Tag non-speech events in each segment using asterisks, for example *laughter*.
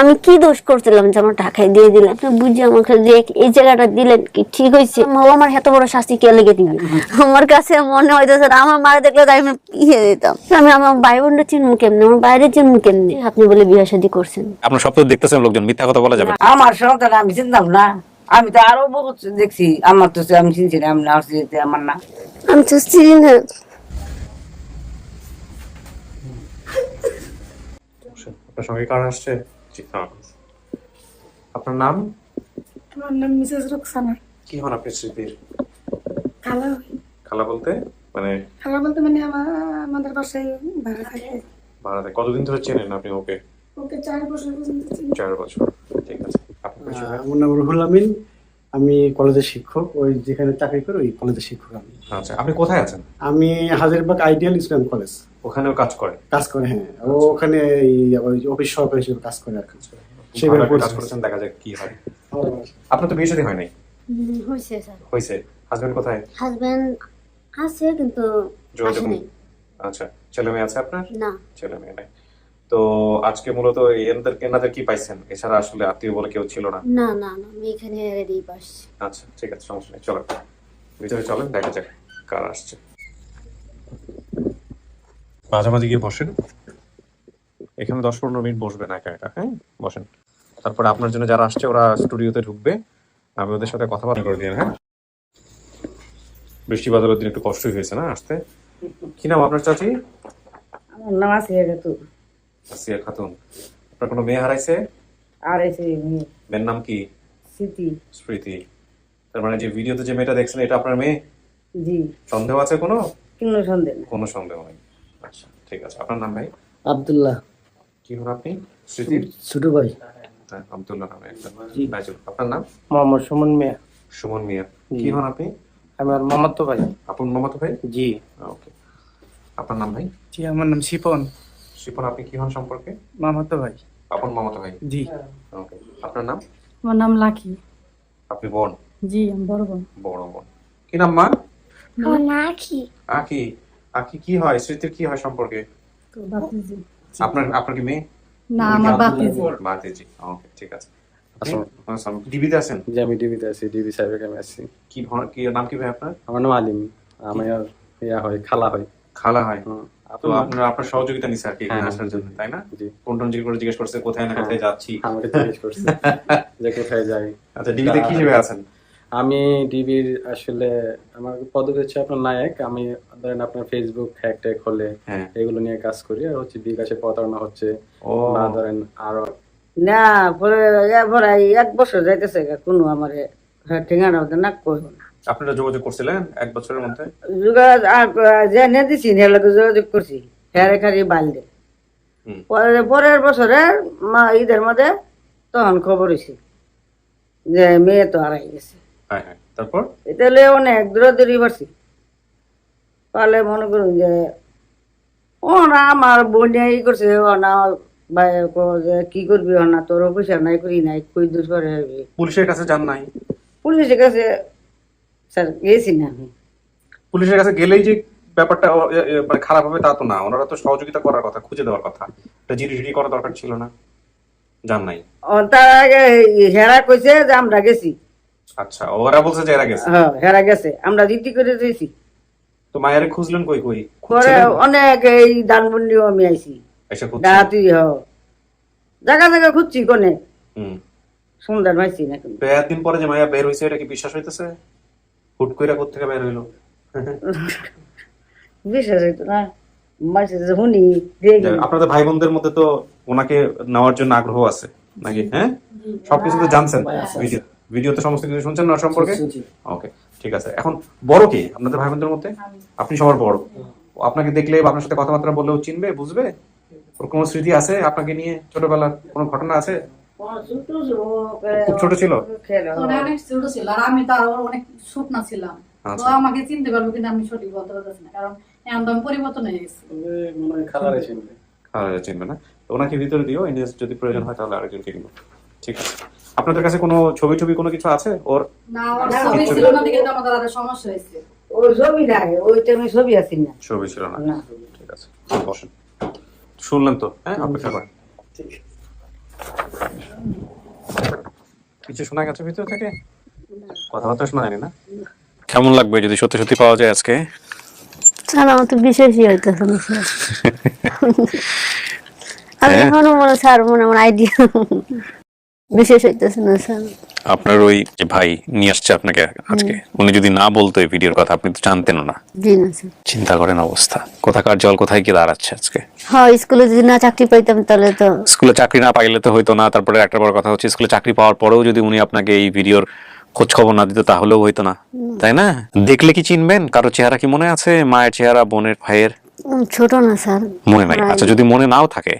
আমি কি দোষ করছিলাম যে আমার টাকায় দিয়ে দিলেন? আপনি বুঝে আমাকে যে এই জায়গাটা দিলেন কি ঠিক হয়েছে? আমার এত বড় শাস্তি কে লেগে দিবে আমার কাছে মনে হইতেছে না, আমার মারা দেখলে তো আমি ইয়ে দিতাম। আমি আমার ভাই বোনটা চিনবো কেমনি? আমার বাইরে চিনবো কেমনি? আপনি বলে বিয়ে শাদী করছেন। আপনার সব তো দেখতেছেন লোকজন মিথ্যা কথা বলা যাবে। আমার সন্তান আমি চিনতাম না। আমি তো আরও বহুত দেখছি। আমার তো আমি চিনছি না আমি না চিনতে আমার না। আমি তো চিনি না। আপনার সঙ্গে কার আসছে? আপনার নাম? আমার নাম মিসেস রুকসানা। কি হন আপনি স্মৃতির? খালা। খালা বলতে? মানে খালা বলতে মানে আমাদের বাসায় ভাড়া থাকে। ভাড়াতে কতদিন ধরে চেনেন আপনি ওকে? ওকে চার বছর পর্যন্ত চিনি। চার বছর। ঠিক আছে। আমার নাম রুহুল আমিন। আমি কলেজের শিক্ষক। ওই যেখানে চাকরি করি ওই কলেজের শিক্ষক আমি। আচ্ছা আপনি কোথায় আছেন? আমি হাজারবাগ আইডিয়াল ইসলাম কলেজ। ওখানেও কাজ করে। কাজ করে হ্যাঁ। ও ওখানে এই অফিস সহকারী হিসেবে কাজ করে আর কি। সেভাবে কাজ পরিচিত। দেখা যাক কি হয়। আপনার তো বিয়ে শাদী হয় নাই? হয়েছে স্যার। হয়েছে হাজবেন্ড কোথায়? হাজবেন্ড আছে কিন্তু যোগাযোগ আচ্ছা ছেলে মেয়ে আছে আপনার? না। ছেলে মেয়ে নাই। তো আজকে মূলত এনাদের এনাদের কি পাইছেন? এছাড়া আসলে আত্মীয় বলে কেউ ছিল না। না না না আমি এখানে রেডি পাস আচ্ছা ঠিক আছে সমস্যা নেই চলো ভিতরে চলেন দেখা যাক কার আসছে। মাঝামাঝি গিয়ে বসেন। এখানে দশ পনেরো মিনিট বসবেন একা একা হ্যাঁ? বসেন। তারপরে আপনার জন্য যারা আসছে ওরা স্টুডিওতে ঢুকবে। আমি ওদের সাথে কথাবার্তা করে দিন হ্যাঁ? বৃষ্টি বাদলের দিন একটু কষ্টই হয়েছে না আসতে? কি নাম আপনার চাচি? আমার নাম আসিয়া খাতুন। আপনার কোনো মেয়ে হারাইছে? আর মেয়ের নাম কি? স্মৃতি। স্মৃতি। তার মানে যে ভিডিওতে যে মেয়েটা দেখছেন এটা আপনার মেয়ে? জি। সন্দেহ আছে কোনো? কোনো সন্দেহ কোনো সন্দেহ নেই। আচ্ছা ঠিক আছে। আপনার নাম ভাই? আবদুল্লাহ। কি হন আপনি? স্মৃতির ছোট ভাই। হ্যাঁ, আব্দুল্লাহ নামে একটা আপনার নাম? মোহাম্মদ সুমন মিয়া। সুমন মিয়া। কি হন আপনি? আমার মামাতো ভাই। আপন মামাতো ভাই? জি। ওকে। আপনার নাম ভাই? জি আমার নাম শিপন। শিপন আপনি কি হন সম্পর্কে? মামাতো ভাই। আপন মামাতো ভাই? জি। ওকে। আপনার নাম? আমার নাম লাকি। আপনি বোন? জি আমি বড় বোন। বড় বোন। কি নাম মা? আমার না কি আকি। আকি কি হয় স্মৃতির কি হয় সম্পর্কে? তো আপনার আপনার কি মেয়ে? না আমার বাতিজি বাতিজি ওকে ঠিক আছে। ডিবিতে আছেন? জি আমি ডিবিতে আছি ডিবি সাহেবের আমি আছি। কি কি নাম কি ভাই আপনার? আমার নাম আলিম। আমার ইয়া হয় খালা হয়। খালা হয়। তো আপনার? আপনার সহযোগিতা নিচ্ছে আর কি এখানে হ্যাঁ, আসার জন্য তাই না? জিজ্ঞেস করে জিজ্ঞেস করছে কোথায় না কোথায় যাচ্ছি? আমাকে জিজ্ঞেস করছে যে কোথায় যাই। আচ্ছা ডিবিতে কি হিসেবে আছেন? আমি ডিবির আসলে আমার পদক হচ্ছে আপনার নায়ক। আমি ধরেন আপনার ফেসবুক হ্যাক ট্যাক হলে হ্যাঁ। এগুলো নিয়ে কাজ করি আর হচ্ছে বিকাশে প্রতারণা হচ্ছে বা ধরেন আরও না পরে এক বছর যাইতেছে কোনো আমার ঠিকানা ওদের না আপনারা যোগাযোগ করছিলেন এক বছরের মধ্যে? যোগাযোগ আর যে নে দিছি যোগাযোগ করছি হ্যাঁ খালি বালদে। পরে পরের বছরে মা ঈদের মধ্যে তখন খবর হয়েছে যে মেয়ে তো হারাই গেছে। হ্যাঁ হ্যাঁ। তারপর? এটা হলে অনেক দূরাদূরি পারছি পারলে মনে করুন যে ও না আমার বোনে ই করছে ও না ভাই কো যে কি করবি ও না তোর পয়সা নাই করি নাই কই দূর করে পুলিশের কাছে যান নাই? পুলিশের কাছে স্যার গেছি না আমি। পুলিশের কাছে গেলেই যে ব্যাপারটা মানে খারাপ হবে তা তো না। ওনারা তো সহযোগিতা করার কথা খুঁজে দেওয়ার কথা। এটা জিডি জিডি করা দরকার ছিল না। যান নাই। তার আগে হেরা কইছে যে আমরা গেছি। আচ্ছা ওরা বলছে যে এরা গেছে। হ্যাঁ হেরা গেছে। আমরা রীতি করে দিয়েছি। তো মায়ের খুঁজলেন কই কই? পরে অনেক এই দানবন্ডিও আমি আইছি? ডাহাতি হ। জায়গা জায়গা খুঁজছি কোনে? হুম। সুন্দর পাইছি না কিন্তু। তো একদিন পরে যে মায়া বের হইছে এটা কি বিশ্বাস হইতেছে? হুট কইরা কোথেকে বের হইল? *laughs* বিশ্বাস হইতো না। আপনাদের ভাই বোনদের মধ্যে তো ওনাকে নেওয়ার জন্য আগ্রহ আছে নাকি? হ্যাঁ? সবকিছু তো জানছেন। ভিডিও ভিডিওতে সমস্ত কিছু শুনছেন না সম্পর্কে? ওকে। ঠিক আছে। এখন বড় কে? আপনাদের ভাই বোনদের মধ্যে আপনি সবার বড়। আপনাকে দেখলে বা আপনার সাথে কথাবার্তা বললেও চিনবে বুঝবে? ওর কোনো স্মৃতি আছে আপনাকে নিয়ে? ছোটবেলার কোনো ঘটনা আছে? খুব ছোট ছিল? অনেক ছোট ছিল। আর আমি তো অনেক ছিলাম। তো আচ্ছা আমাকে চিনতে পারব কিন্তু আমি সঠিক বলতে পারতেছি না। কারণ এখন তো পরিবর্তন হয়ে গেছি। মনে হয় খালা চিনবে। না। ওনাকে ভিতরে দিও ইন্ডিয়াস যদি প্রয়োজন হয় তাহলে আরেকজনকে নিব। ঠিক আছে। আপনাদের কাছে কোনো ছবি ছবি কোনো কিছু আছে? ওর না ছবি ছিল না দেখে তো আমাদের আরও সমস্যা হয়েছে। ওই ছবি না ওই টাইমে ছবি আছি না। ছবি ছিল না। ঠিক আছে বসেন। শুনলেন তো হ্যাঁ অপেক্ষা করেন। কিছু শোনা গেছে ভিতর থেকে? কথাবার্তা শোনা যায়নি না? কেমন লাগবে যদি সত্যি সত্যি পাওয়া যায় আজকে? স্যার আমার তো বিশেষই হইতেছে না *laughs* আমি হ্যাঁ। এখনও মনে স্যার মনে আমার আইডিয়া বিশেষ হইতেছে না স্যার। আপনার ওই যে ভাই নিয়ে আসছে আপনাকে আজকে উনি যদি না বলতো এই ভিডিওর কথা আপনি তো জানতেনও না। জি না স্যার। চিন্তা করেন অবস্থা। কোথাকার জল কোথায় গিয়ে দাঁড়াচ্ছে আজকে? হ্যাঁ স্কুলে যদি না চাকরি পাইতাম তাহলে তো স্কুলে চাকরি না পাইলে তো হইতো না তারপরে একটা বড় কথা হচ্ছে স্কুলে চাকরি পাওয়ার পরেও যদি উনি আপনাকে এই ভিডিওর খোঁজ খবর না দিত তাহলেও হইতো না। তাই না? দেখলে কি চিনবেন? কারও চেহারা কি মনে আছে? মায়ের চেহারা বোনের ভাইয়ের? ছোট না স্যার। মনে নাই। আচ্ছা যদি মনে নাও থাকে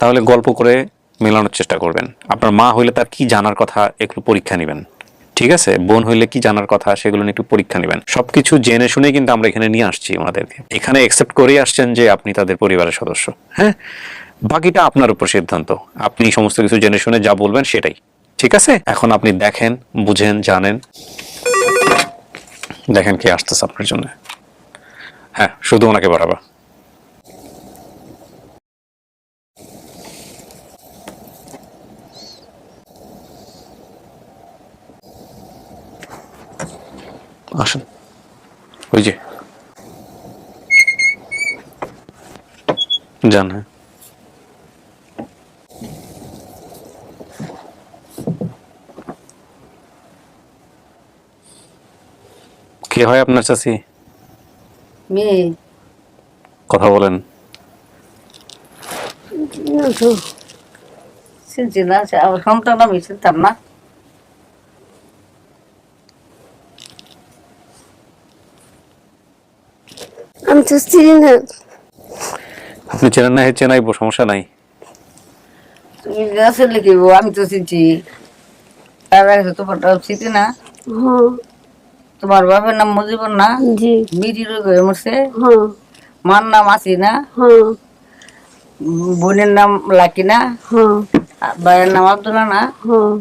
তাহলে গল্প করে মেলানোর চেষ্টা করবেন। আপনার মা হইলে তার কি জানার কথা একটু পরীক্ষা নেবেন। ঠিক আছে? বোন হইলে কি জানার কথা সেগুলো নিয়ে একটু পরীক্ষা নেবেন। সবকিছু জেনে শুনে কিন্তু আমরা এখানে নিয়ে আসছি ওনাদেরকে। এখানে অ্যাকসেপ্ট করেই আসছেন যে আপনি তাদের পরিবারের সদস্য। হ্যাঁ? বাকিটা আপনার উপর সিদ্ধান্ত। আপনি সমস্ত কিছু জেনে শুনে যা বলবেন সেটাই। ঠিক আছে? এখন আপনি দেখেন, বুঝেন, জানেন। দেখেন কে আসতেছে আপনার জন্য। হ্যাঁ শুধু ওনাকে বাড়াবা আসুন। ওই যে। যান হ্যাঁ। কে হয় আপনার চাষি মেয়ে। কথা বলেন। চিনছি না সন্তান আমি চিনতাম না। তো চিনি না। আপনি চেনেন না চেনাইবো সমস্যা নাই। তুমি যে আসলে কি গো, আমি তো চিনছি। তার আগে তোমারটা চিনি না। হ্যাঁ। তোমার বাবার নাম মুজিবুর না? জি। বিড়ি রোগ হয়ে মরছে? হ্যাঁ। মার নাম আসি না? হ্যাঁ। বোনের নাম লাকি না? হ্যাঁ। ভাইয়ের নাম আব্দুল্লা না? হ্যাঁ।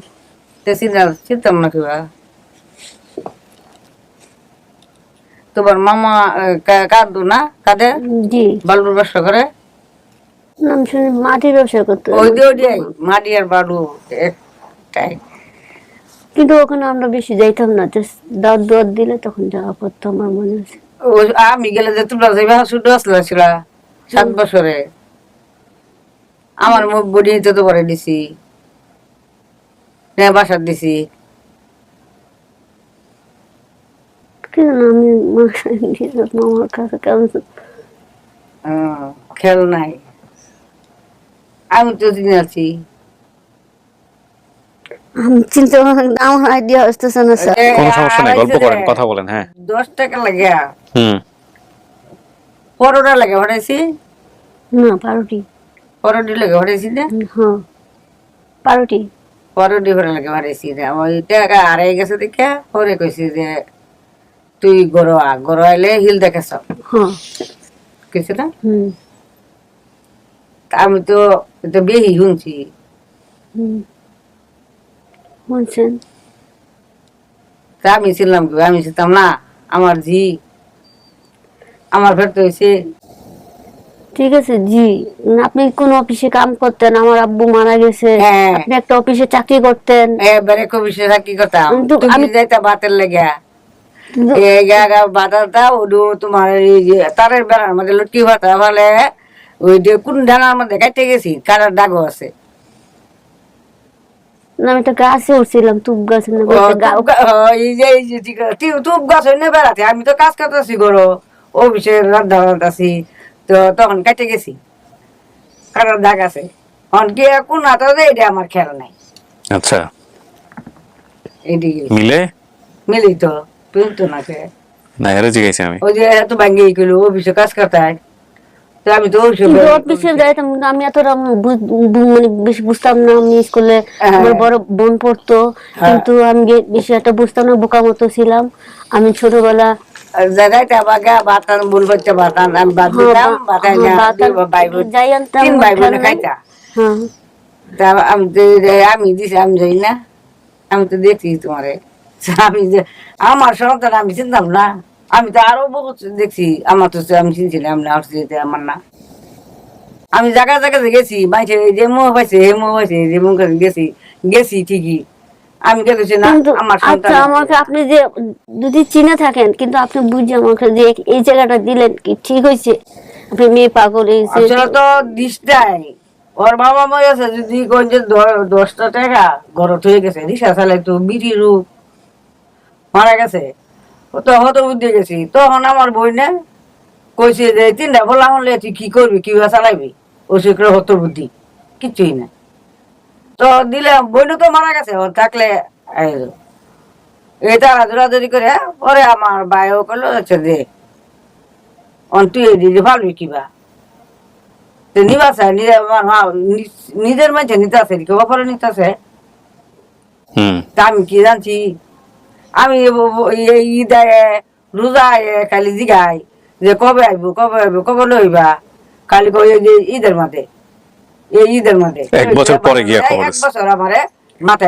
তে চিনা চিনতাম না কিবা। তোমার মামা কাঁদু না? কাঁদে? জি। বালুর ব্যবসা করে? নাম শুনে মাটির ব্যবসা করতে। ওই দিয়ে মাটি আর বালু একটাই কিন্তু ওখানে আমরা বেশি যাইতাম না দাওয়াত দুয়াত দিলে তখন যাওয়া পড়তো আমার মনে আছে। আমি গেলে যে তোমরা যাইবা ছোট আসলা ছিল সাত বছরে। আমার মুখ বডি নিতে তো পরে দিছি। হ্যাঁ বাসার দিছি। কি জানো আমি মাসায় নিয়ে যেতাম আমার কাছে কেমন খেল নাই। আমি তো দিন আছি। আমি চিন্তা ভাবনা আমার আইডিয়া আসতেছে না স্যার কোনো সমস্যা নেই গল্প করেন কথা বলেন হ্যাঁ। দশ টাকা লাগে। হুম। পরোটা লাগে ভরাইছি না পারোটি। পরোটি লাগে ভরাইছি না? হ্যাঁ। পারোটি। পরোটি ভরে লাগে ভরাইছি না। ওই টাকা হারাই গেছে দেখে পরে কইছি যে তুই গরোয়া গরোয়াইলে হিল দেখেছ? হ্যাঁ। কিছু না তা আমি তো তো বেহি শুনছি। তা আমি ছিলাম কি আমি ছিলাম না আমার ঝি আমার ফেরত হয়েছে ঠিক আছে জি। আপনি কোন অফিসে কাম করতেন আমার আব্বু মারা গেছে। হ্যাঁ। আপনি একটা অফিসে চাকরি করতেন। এবারে কবি সে কি করতাম তুমি আমি- যাইতা বাতের লেগে কিন্তু এই জায়গা ওডু তোমার এই যে তারের বেড়ার মধ্যে লুটকি ভাতা ফলে ওই যে কোন ডানার মধ্যে কাটতে গেছি কাটার দাগও আছে। আমি তো গাছে উঠছিলাম তুপ গাছে এই যে এই যে আছে। তুপ গাছ হইনে বেড়াতে আমি তো কাজ করতেছি গরো অফিসে রান্না বান্নাছি তো তখন কেটে গেছি কাটার দাগ আছে। এখন কি কোন হাতে এটা আমার খেয়াল নাই। আচ্ছা। মিলে? মিলি তো। কিন্তু না কে না হেরে জিগাইছি আমি ওই যে এত ভাঙ্গি গেল অফিসে কাজ করতে আমি তো অফিসে অফিসে যাইতাম আমি এতটা বু- বু- মানে বেশি বুঝতাম না আমি স্কুলে হ্যাঁ। আমার বড় বোন পড়তো। কিন্তু আমি বেশি একটা বুঝতাম না বোকা মতো ছিলাম আমি ছোটবেলা বাতান বুল বাচ্চা বাতান আমি বাদ হ্যাঁ, দিতাম বাতান হ্যাঁ, ভাই বোন যাই তিন ভাই বোনে খাইতা। হ্যাঁ। আমি তো এই- আমি দিছি আমি যাই না। আমি তো দেখছি তোমারে। আমি যে আমার সন্তান আমি চিনতাম না। আমি তো আরও বহুত দেখছি আমার তো আমি চিনছিলাম না আমার না। আমি জায়গা জায়গাতে গেছি বাইছে যে মুখ পাইছে হে মুখ পাইছে যে মুখ গেছি গেছি ঠিকই। আমি না আমার আচ্ছা সন্তান আমাকে আপনি যে যদি চিনে থাকেন কিন্তু আপনি বুঝে আমাকে যে এই জায়গাটা দিলেন কি ঠিক হয়েছে? আপনি মেয়ে পাগল হয়েছে তো দিশটাই ওর বাবা মা আছে যদি কোন যে দশটা টাকা গরত হয়ে গেছে রিক্সা চালাই তো বিড়ি রূপ। মারা গেছে। ও তো হত বুদ্ধি গেছি। তখন আমার বই না কইছে যে তিনটা বলা হলে তুই কি করবি? ও হত বুদ্ধি কিচ্ছুই না। তো দিলে বইন তো মারা গেছে। ও থাকলে এই করে পরে আমার ভাইও করল হচ্ছে যে তুই দিদি ভালবি কিবা তো নিবা স্যার নিজে আমার মা নি- নিজের মাঝে নিতে আছে কেউ পরে নিতে আছে তা আমি কি জানছি? আমি ব- ব- এই ঈদ আয়ে, রোজা আয়ে, খালি জিগাই যে কবে আইব কবে আইব কবে লইবা? খালি কই যে ঈদের মাঝে এই ঈদের মাঝে এক বছর পরে গিয়া খবর এক বছর আমারে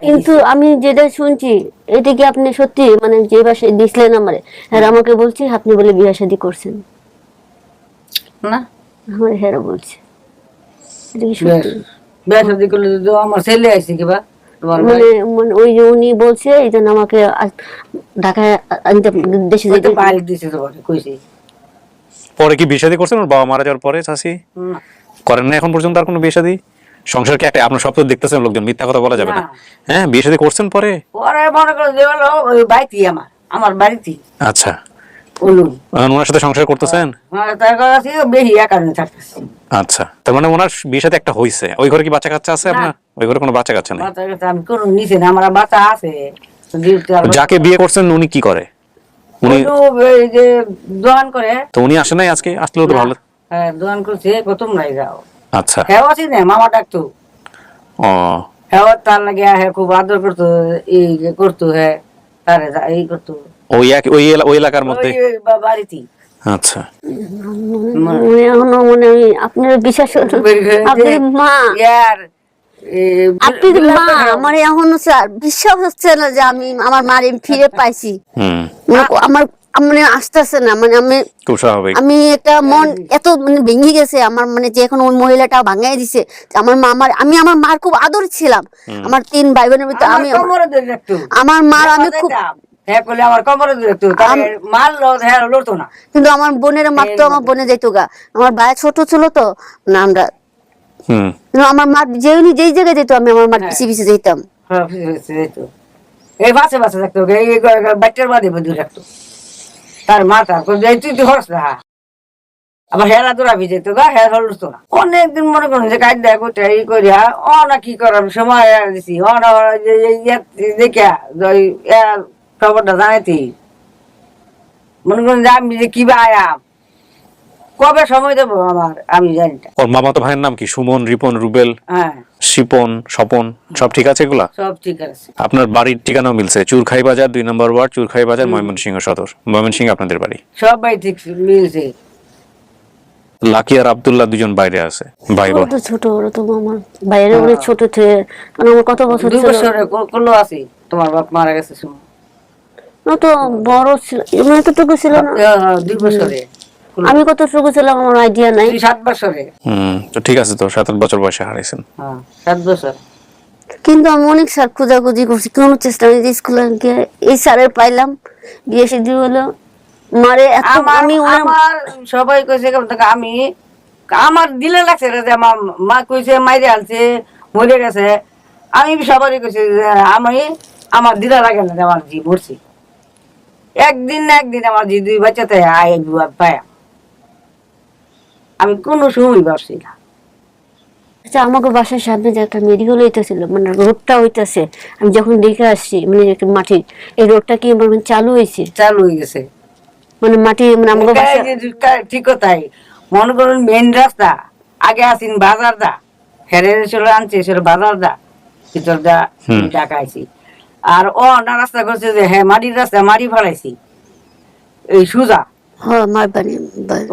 কিন্তু আমি যেটা শুনছি এটা কি আপনি সত্যি মানে যে বাসায় দিছিলেন আমারে আর আমাকে বলছি আপনি বলে বিয়ে শাদী করছেন। না। আমার হেরা বলছে। এটা কি সত্যি? বেশ যদি করলে তো আমার ছেলে আইছে কিবা। মানে মানে ওই যে উনি বলছে এই জন্য আমাকে ঢাকায় আনতে দেশে যেতে দিছে কইছি পরে। কি বিয়ে শাদী করছেন? ওর বাবা মারা যাওয়ার পরে চাষি করেন না এখন পর্যন্ত আর কোনো বিয়ে শাদী? সংসার কি একটা আপনার সব তো দেখতেছেন লোকজন মিথ্যা কথা বলা যাবে না। হ্যাঁ বিয়ে শাদী করছেন পরে? ওরে মনে করো যে হলো ওই বাড়িতে আমার আমার বাড়িতে আচ্ছা। ওনার সাথে সংসার করতেছেন? মানে তার কাছে থাকতেছে। আচ্ছা তার মানে ওনার বিয়ে সাথে একটা হইছে। ওই ঘরে কি বাচ্চা কাচ্চা আছে আপনার? ওই ঘরে কোনো বাচ্চা কাচ্চা নেই আমি কোনো নিচে না আমার বাচ্চা আছে। যাকে বিয়ে করছেন উনি কি করে? উনি যে দোকান করে। তো উনি আসেন নাই আজকে? আসলেও তো ভালো হ্যাঁ দোকান করছে কত নাই যাও। আচ্ছা। হ্যাঁ আছি না মামা ডাকতো। ও। হ্যাঁ তার লাগে হ্যাঁ খুব আদর করতো এই যে করতো হ্যাঁ তারে এই করতো। ওই এক ওই এলাকার মধ্যে ওই ওই বা- বাড়িতে আচ্ছা। মনে এখনও মনে হয় আপনার বিশ্বাস আপনি মা। ইয়ার আপনি মা আমার এখনও স্যার বিশ্বাস হচ্ছে না যে আমি আমার মার ফিরে পাইছি। মানে আমার মানে আসতেছে না মানে আমি আমি একটা মন এত মানে ভেঙে গেছে আমার মানে যে এখন ওই মহিলাটা ভাঙাই দিছে আমার মা আমার আমি আমার মার খুব আদর ছিলাম। আমার তিন ভাই বোনের ভিতরে আমি আমার মার আমি খুব আমার কমরে ধরে রাখতো তাহলে মারলো হ্যাঁ লড়তো না কিন্তু আমার বোনের মারতো আমার বোনে যাইতো গা আমার ভাই ছোট ছিল তো না আমরা হুম আমার মা যেই যেই জায়গায় যেত আমি আমার মার পিছিয়ে পিছিয়ে যেতাম হ্যাঁ, ফিরে যেত। এই বাসে বাসে থাকতো এই এই বাচ্চার বাদে বাদে রাখতো তার তুই তুই হরস না আবার হেরা তোরা ভিজে তো গা হের হলস না অনেকদিন মনে করুন যে কাজ দেখ ওটা এই করিয়া ও না কি করাম সময় দিছি যে ইয়া- দেখিয়া যে ইয়া খবরটা জানাইতি? মনে করুন যে আমি যে কিবা আয়াম? কবে সময় দেবো আমার? আমি জানি না। ওর মামাতো ভাইয়ের নাম কি? সুমন রিপন রুবেল হ্যাঁ। শিপন স্বপন সব ঠিক আছে এগুলা? সব ঠিক আছে। আপনার বাড়ির ঠিকানাও মিলছে। চুরখাই বাজার দুই নম্বর ওয়ার্ড চুরখাই বাজার ময়মনসিংহ সদর। ময়মনসিংহ আপনাদের বাড়ি? সবাই ঠিক মিলছে। লাকি আর আব্দুল্লাহ দুজন বাইরে আছে। ভাই বোন। ছোট ওরা তো আমার বাইরে অনেক ছোট থেকে আমার কত বছর দুই ছিল? বছরে করল আছি। তোমার বাপ মারা গেছে শুনো না তো বড় ছিল এতটুকু ছিল না। হ্যাঁ, দুই বছরে। আমি কতটুকু ছিলাম আমার আইডিয়া নাই। সাত বছরে। হুম তো ঠিক আছে তো সাত আট বছর বয়সে হারাইছেন হ্যাঁ সাত বছর। কিন্তু আমি অনেক স্যার খোঁজাখুঁজি করছি কোনো চেষ্টা নেই স্কুলে গিয়ে এই স্যারের পাইলাম বিয়ে সিদ্ধি হলো মারে আমি আমার সবাই কইছে কেমন থেকে আমি আমার দিলে লাগছে রে যে আমার মা কইছে মাইরে আলছে মরে গেছে। আমি সবারই কইছি যে আমি আমার দিলে লাগে না যে আমার জি মরছি। একদিন না একদিন আমার জি দুই বাচ্চাতে আয় পায়া। আমি কোনো সময় পারছি না। আচ্ছা আমাকে বাসার সামনে যে একটা মেডিকেল হইতেছিল মানে রোডটা হইতেছে আমি যখন দেখে আসছি মানে মাটি এই রোডটা কি আমার মানে চালু হয়েছে চালু হয়ে গেছে। মানে মাটি মানে আমাকে বাসা ঠিক কথাই। মনে করুন মেন রাস্তা আগে আসিন বাজার দা হেরে চলে আনছে সেটা বাজার দা ভিতর দা ডাকাইছি আর ও না রাস্তা করছে যে হ্যাঁ মাটির রাস্তা মাটি ফালাইছি। এই সুজা। হ্যাঁ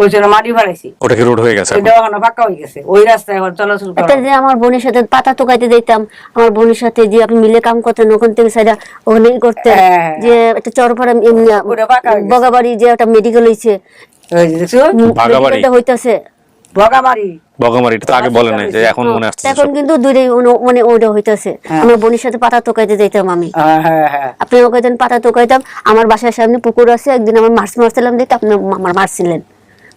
ওই সেটা মাটি ফালাইছি। ওটা কি রোড হয়ে গেছে এখন? এটা ওখানে ফাঁকা হয়ে গেছে। ওই রাস্তায় এখন চলাচল একটা যে আমার বোনের সাথে পাতা তোকাইতে দিতাম আমার বোনের সাথে যে আপনি মিলে কাম করতেন ওখান থেকে সাইডা ওখানে ই করতেন হ্যাঁ। যে একটা চরপাড়া হয়ে। বগাবাড়ি যে একটা মেডিকেল হয়েছে হইতাছে। বগামারি বগামারি তো আগে বলেন নাই যে এখন মনে আসছে এখন কিন্তু দূরে মানে ওটা হইতেছে। হ্যাঁ। আমার বোনের সাথে পাতা তোকাইতে যেতাম আমি। হ্যাঁ হ্যাঁ হ্যাঁ। আপনি আমাকে যেন পাতা তোকাইতাম। আমার বাসার সামনে পুকুর আছে একদিন আমার মাছ মারছিলাম দেখতে আপনি আমার মারছিলেন।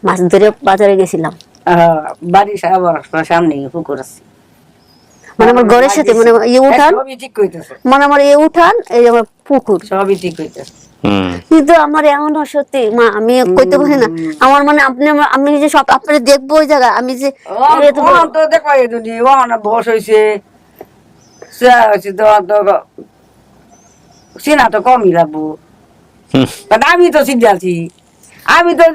মাছ ধরে বাজারে গেছিলাম। বাড়ির সামনে পুকুর আছে। মানে আমার ঘরের সাথে মানে ইয়ে উঠান সবই ঠিক কইতেছে। মানে আমার এ উঠান এই আমার পুকুর। সবই ঠিক কিন্তু আমার এমন সত্যি মা আমি কইতে পারি না। আমার মানে আপনি আমি যে সব আপনারা দেখব ওই জায়গা আমি যে দেখো ও না বস তো সিনা তো কমই লাগবো। আমি তো সিদ্ধি আছি। আমি তো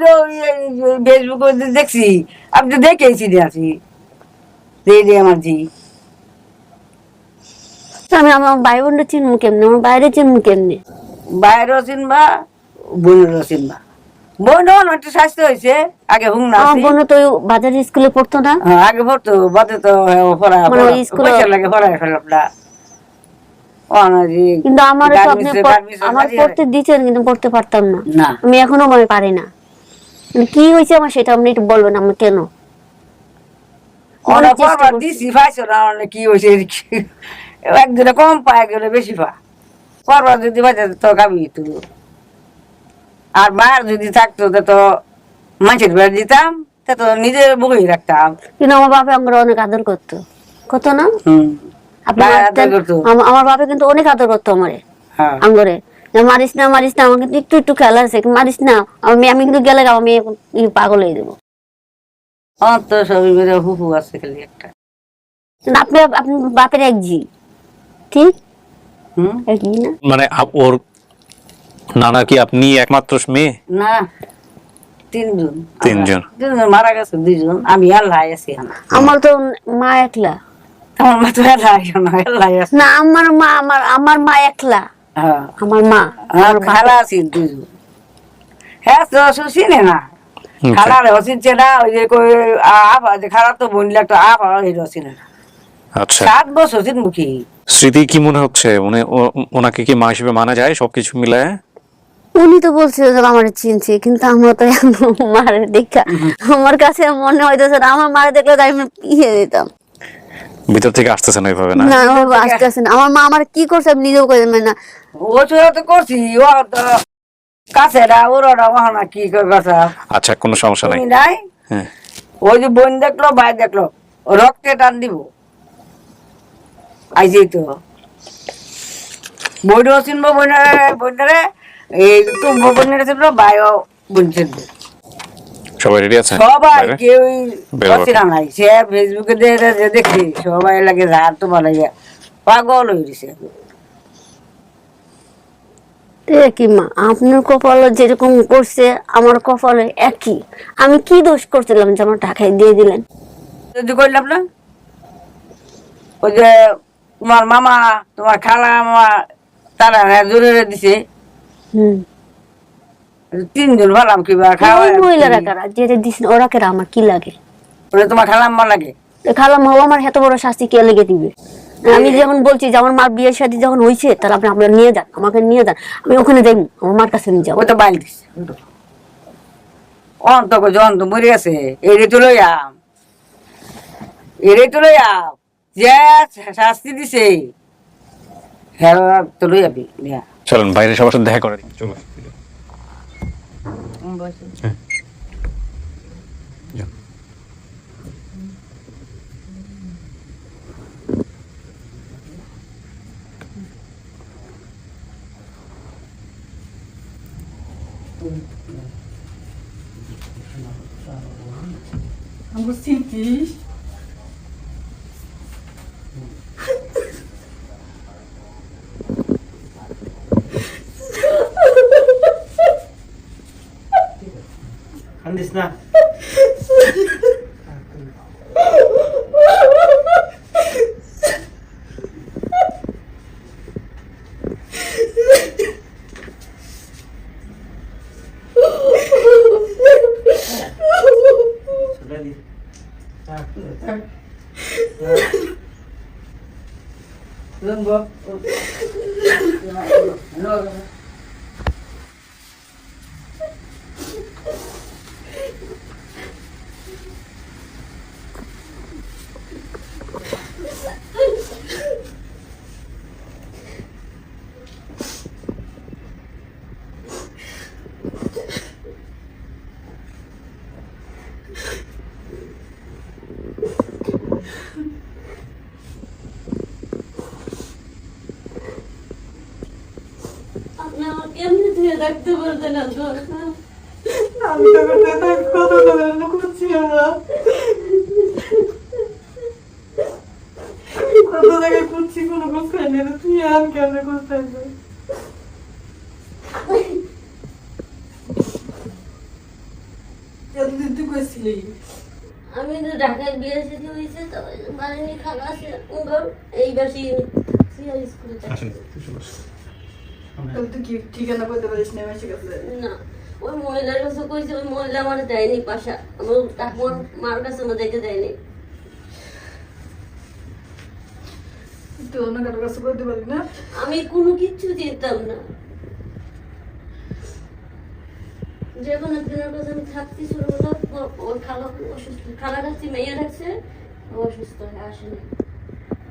ফেসবুকে দেখছি আমি তো দেখেই সিদ্ধি আছি। আমার জি। আমি আমার ভাই বোনটা চিনবো কেমনে? আমার বাইরে চিনবো কেমনে? বাইরেও চিনবা বোনেরও চিনবা। বোন একটু স্বাস্থ্য হয়েছে আগে হুং না বোন তো স্কুলে পড়তো না? আগে পড়তো বাদে তো পড়া মানে স্কুলে- লাগে পড়ায় ফেলাপটা কিন্তু আমার তো আপনি গার্মেন্টসে- পড়- গার্মেন্টসে আমার পড়তে দিচ্ছেন কিন্তু পড়তে পারতাম না। না। আমি এখনও মনে পারি না। কি হয়েছে আমার সেটা আপনি একটু বলবেন আমি কেন। দিছি পাইছো না অনেক কি হয়েছে একজনে কম পায় একজনে বেশি পা পড়বার যদি পাইতে তো খাবি তো আর বাইর যদি থাকতো তো মাছের বেড় দিতাম তা তো নিজের বুকেই রাখতাম। কিন্তু আমার বাবা আমার অনেক আদর করতো। কত না? আমার বাবা কিন্তু অনেক আদর করতো আমারে। হ্যাঁ। আঙ্গরে। মারিস না মারিস না আমার কিন্তু একটু একটু খেলা আছে মারিস না আমি আমি কিন্তু গেলে আমি এখন পাগল হয়ে দেবো আমার তো সবই মেরে হুহু আছে খালি একটা। আপনি আপনি বাপের এক জি ঠিক? মানে ওর নানা কি আপনি একমাত্র মেয়ে? না তিনজন। তিনজন। তিনজন মারা গেছে দুইজন। আমি আল্লাহ আছি আমার তো মা একলা। আমার মা তো আল্লাহ না আমার মা আমার আমার মা একলা। হ্যাঁ। আমার মা। আর খালা আছি দুইজন। হ্যাঁ তো শুছিনে না। ওই যে কই যে খালা তো বোন লাগতো আফা এই না। আচ্ছা। সাত বছর হসিন মুখী স্মৃতি কি মনে হচ্ছে? উনি ও- ওনাকে কি মা হিসেবে মানা যায় সবকিছু মিলায়? উনি তো বলছিল যে আমার চিনছে কিন্তু আমরা তো মারে দেখা। আমার কাছে মনে হইতেছে না, আমার মারে দেখলে তো আমি ইয়ে দিতাম ভিতর থেকে আসতেছে না এইভাবে না? না আমার আসতেছে না। আমার মা আমার কি করছে আমি নিজেও করে না। ও ছোট তো করছি ও তো কাছে না ওর ওরা কি করে কথা। আচ্ছা কোনো সমস্যা নাই। নাই? হ্যাঁ। ওই যে বোন দেখল ভাই দেখল রক্তে টান দিব। তো। চিনবো বইনারে বইনারে এই বইনারে চিনবো ভাইও বোন চিনবো সবাই রেডি আছে? সবাই বাইরে? কেউই নাই। সে ফেসবুকে যে দেখছি সবাই লাগে ঝাড় তো ভালো পাগল হয়ে গেছে। কি মা আপনার কপালে যেরকম করছে আমার কপালে একই। আমি কি দোষ করছিলাম যে আমার টাকায় দিয়ে দিলেন? যদি করলাম না? ওই যে তোমার মামা তোমার খালা মামা তারা জোরে দিছে। তিনজন ভালাম কিবা খাওয়া ওই মহিলারা কারা? যেটা দিছেন ওরা কেরা? আমার কি লাগে? ওরে তোমার লাগে? আমার এত বড় শাস্তি কে লেগে দিবে? আমি যেমন বলছি যে আমার মার বিয়ের সাথে যখন হয়েছে তাহলে আপনি আপনার নিয়ে যান আমাকে নিয়ে যান। আমি ওখানে যাই আমার মার কাছে নিয়ে যাব। তো বাইল দিছে অন্ত অন্ত মরে গেছে। এরে তো লই আম। এরে তো লই আম। যে শাস্তি দিছে হ্যাঁ তো লই আবি বাইরে সবার সাথে দেখা করে. কান্দিস না রাখতে পারতে না তো আমি তো করতে থাক কত ধরনের করছি আমরা কত জায়গায় করছি কোনো খোঁজ খাই তুই আর কেন করতে এতদিন তুই কইছিলি। আমি তো ঢাকায় বিয়ে সাথে হয়েছে তো বাড়ি খালা আছে ঘর এই বাসি স্কুলে থাকি। আসেন তাহলে তুই কি ঠিকানা করতে পারিস না এসে গেছে। না ওই মহিলার কাছে কইছে ওই মহিলা আমার দেয়নি পাশা। আমার মার কাছে আমার দেখে দেয়নি। তুই অন্য কারোর কাছে না? আমি কোনো কিচ্ছু চিনতাম না। যে কোনো একজনের কাছে আমি থাকতে শুরু করলাম ওর খালা অসুস্থ খালা কাছে মেয়ে রাখছে অসুস্থ হয়ে আসেনি।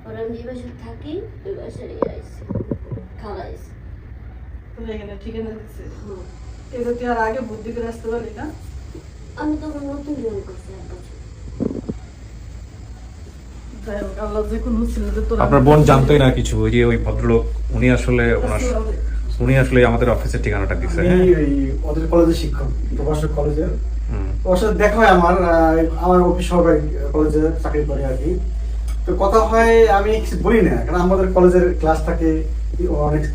পরে আমি যে বাসায় থাকি ওই বাসায় আইসি খালা আইসি। তোর এখানে ঠিকানা দিচ্ছে এটা তুই আর আগে বুদ্ধি করে আসতে পারলি না? আমি তখন নতুন বিয়ে করছি এক বছর। যাই হোক আল্লাহ যে কোনো ছিল যে তোর আপনার বোন জানতোই না কিছু ওই যে ওই ভদ্রলোক উনি আসলে ওনার উনি আসলে আমাদের অফিসের ঠিকানাটা দিচ্ছে ওদের কলেজের শিক্ষক প্রভাষক কলেজের ওর সাথে দেখা হয় আমার আহ, আমার অফিস সহকারী কলেজে চাকরি করে আর কি। তো কথা হয় আমি কিছু বলি না কারণ আমাদের কলেজের ক্লাস থাকে অনেক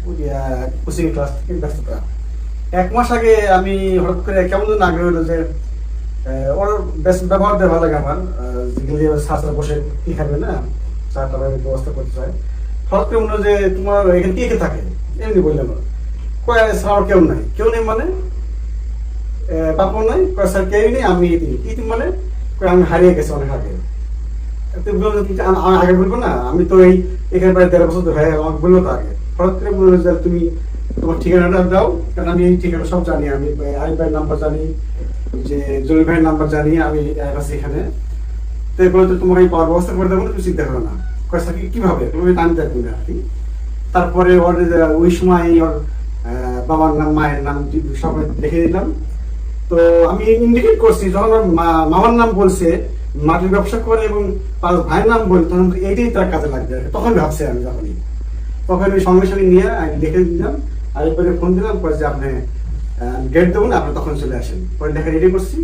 কোচিং ক্লাস থেকে ব্যস্ততা এক মাস আগে আমি হঠাৎ করে কেমন যেন আগ্রহ হলো যে ওর বেশ ব্যবহার দেওয়া ভালো লাগে আমার। যেগুলি সাথে বসে কি খাবে না, চা টাবার ব্যবস্থা করতে চাই হঠাৎ করে মনে যে, তোমার এখানে কে কে থাকে? এমনি বললাম কয়, স্যার কেউ নাই। কেউ নেই মানে? পাপন নাই। কয়, স্যার কেউ নেই, আমি ইতিম ইতিম মানে? আমি হারিয়ে গেছি অনেক আগে। তুই তুমি আ- আগে বলব না। আমি তো এই, এখানে প্রায় দেড় বছর হয়ে আমাকে বলল তো আগে। হঠাৎ করে যে তুমি তোমার ঠিকানাটা দাও, কারণ আমি এই ঠিকানা সব জানি। আমি আরিফ ভাইয়ের নাম্বার জানি, যে জলিল ভাইয়ের নাম্বার জানি, আমি আছি এখানে। তো এরপরে তো তোমাকে পাওয়ার ব্যবস্থা করে দেবো, তুমি চিন্তা করো না। কয় স্যার, কি- কীভাবে? তুমি টান দেখবে না আর কি। তারপরে ওর ওই সময় ওর বাবার নাম, মায়ের নাম সব লিখে দিলাম তো আমি ইন্ডিকেট করছি, যখন ওর মামার নাম বলছে, মাটির ব্যবসা করে এবং তার ভাইয়ের নাম বলে তখন এইটাই তার কাজে লাগবে। তখন ভাবছি আমি যখনই। তখন ওই সঙ্গে সঙ্গে নিয়ে আমি দেখে দিলাম আর এরপরে ফোন দিলাম, পরে যে আপনি গেট দেবো না আপনি তখন চলে আসেন। পরে লেখা রেডি করছি।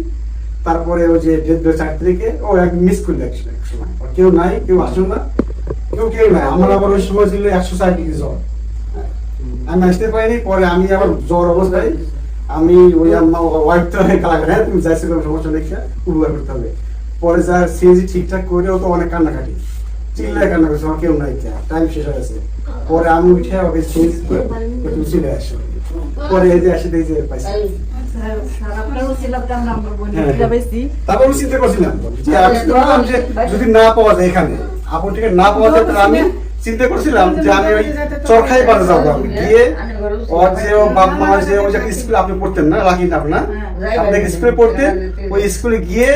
তারপরে ওই যে ডেট দু চার তারিখে, ও এক মিস করল এক সময়। কেউ নাই, কেউ আসলো না, কেউ কেউ নাই। আমার আবার ওই সময় ছিল একশো ষাট ডিগ্রি জ্বর। আমি আসতে পারিনি, পরে আমি আবার জ্বর অবস্থায়, আমি ওই আমার ওয়াইফ তো কালা হ্যাঁ তুমি যাইছো সমস্যা দেখে উপকার করতে হবে। পরে যা সিএজি ঠিকঠাক করে, ও তো অনেক কান্নাকাটি। করছে আমার কেউ নাই টাইম শেষ হয়ে গেছে। পরে আমি উঠে ওকে চেঞ্জ করে তুমি চলে আসো। পরে এই যে আসে দেখি যে পাইছি। হ্যাঁ। এটা পাইছি তারপর চিন্তা করছিলাম যে আমি চিন্তা করলাম যে যদি না পাওয়া যায় এখানে আপন থেকে না পাওয়া যায় আমি চিন্তা করছিলাম যে আমি ওই চরখাই বাজে যাব গিয়ে ওর যে বাপ মা যে ওই যে স্কুলে আপনি পড়তেন না না আপনার আপনি স্কুলে পড়তেন ওই স্কুলে গিয়ে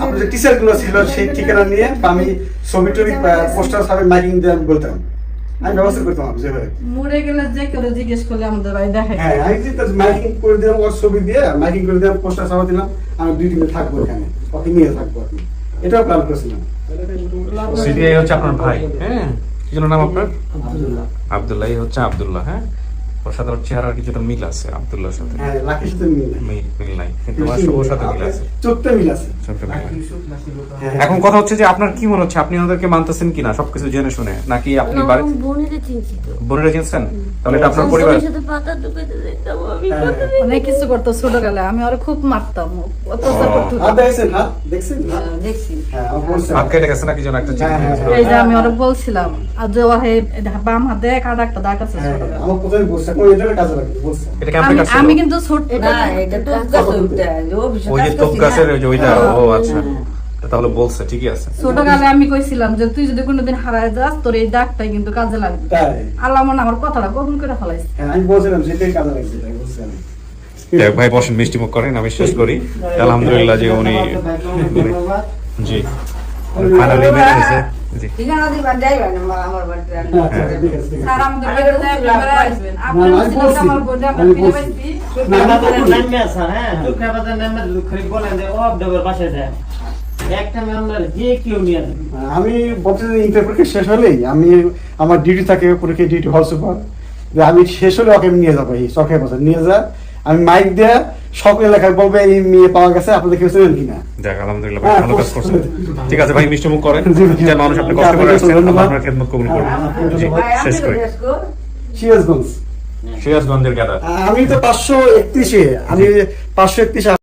আপনার যে টিচারগুলো ছিল সেই ঠিকানা নিয়ে আমি ছবি টবি পোস্টার সাবে মাইকিং দিয়ে আমি বলতাম। আমি ব্যবস্থা করতাম যেভাবে। মরে গেলে যে কেউ জিজ্ঞেস করলে আমাদের ভাই দেখে। হ্যাঁ আমি মাইকিং করে দিলাম ওর ছবি দিয়ে মাইকিং করে দিলাম পোস্টার সাবা দিলাম আমি দুই দিনে থাকব এখানে ওকে নিয়ে থাকব এটাও প্ল্যান করেছিলাম। সিডিআই হচ্ছে আপনার ভাই হ্যাঁ? কি নাম আপনার? আবদুল্লাহ এই হচ্ছে আবদুল্লাহ হ্যাঁ? ওর চেহারার কিছুটা মিল আছে আবদুল্লাহর সাথে। হ্যাঁ লাকির সাথে মিল নাই। মিল মিল নাই। কিন্তু আমার শুভর সাথে মিল আছে। চোখটা মিল আছে। আছে। হ্যাঁ, এখন কথা হচ্ছে যে আপনার কি মনে হচ্ছে? আপনি ওদেরকে মানতেছেন কিনা? সবকিছু জেনে শুনে। নাকি আপনি বাড়ি বোনেরে চিনছি বোনেরা চিনছেন? তাহলে এটা আপনার পরিবার হ্যাঁ। অনেক কিছু করতো ছোটবেলায়। আমি ওরা খুব মারতাম। অত্যাচার করতো। দেখছেন হাত? দেখছেন? দেখছি। হ্যাঁ আমার বলছে হাত কেটে গেছে নাকি যেন একটা চিহ্ন হ্যাঁ, হ্যাঁ, ছিল। এই যে আমি ওরা বলছিলাম আর যে ওর হে- বাম হাতে কাটা একটা দাগ আছে হ্যাঁ, আমার কোথায় বলছে ওই এটা কাজে লাগে বলছে। এটা কেমন আমি আমি কিন্তু ছোট না এটা তো গাছ ওইটা যে অফিসে ওই যে তোপ গাছের ওই যে ওইটা ও আচ্ছা। তাহলে বলছে ঠিকই আছে। ছোটকালে আমি কইছিলাম যে তুই যদি কোনোদিন হারায় যাস তোর এই দাগটাই কিন্তু কাজে লাগবে। তাই? আল্লাহ মনে আমার কথাটা কখন করে ফেলাইছে। হ্যাঁ আমি বলছিলাম সেটাই কাজে যাক ভাই বসেন মিষ্টি মুখ করেন আমি শেষ করি। আলহামদুলিল্লাহ যে উনি জি। ফাইনালি মেনে আমি বলতে পরীক্ষা শেষ হলেই আমি আমার ডিউটি থাকে পরীক্ষা ডিউটি হল সুপার। আমি শেষ হলে ওকে নিয়ে যাব এই শখে বছর নিয়ে যা আমি মাইক দিয়ে সকল লেখা বলবে এই মেয়ে পাওয়া গেছে আপনাদের কেউ চেনেন কিনা? দেখ আলহামদুলিল্লাহ ভাই হ্যাঁ, ভালো কাজ করছেন। ঠিক আছে ভাই মিষ্টি মুখ করেন। যে মানুষ আপনি কষ্ট করে আসছেন। আপনার খেদমত কবুল করুন। জি, শেষ করি। সিরাজগঞ্জ। সিরাজগঞ্জের গাদা আমি তো পাঁচশো একত্রিশে আমি পাঁচশো একত্রিশ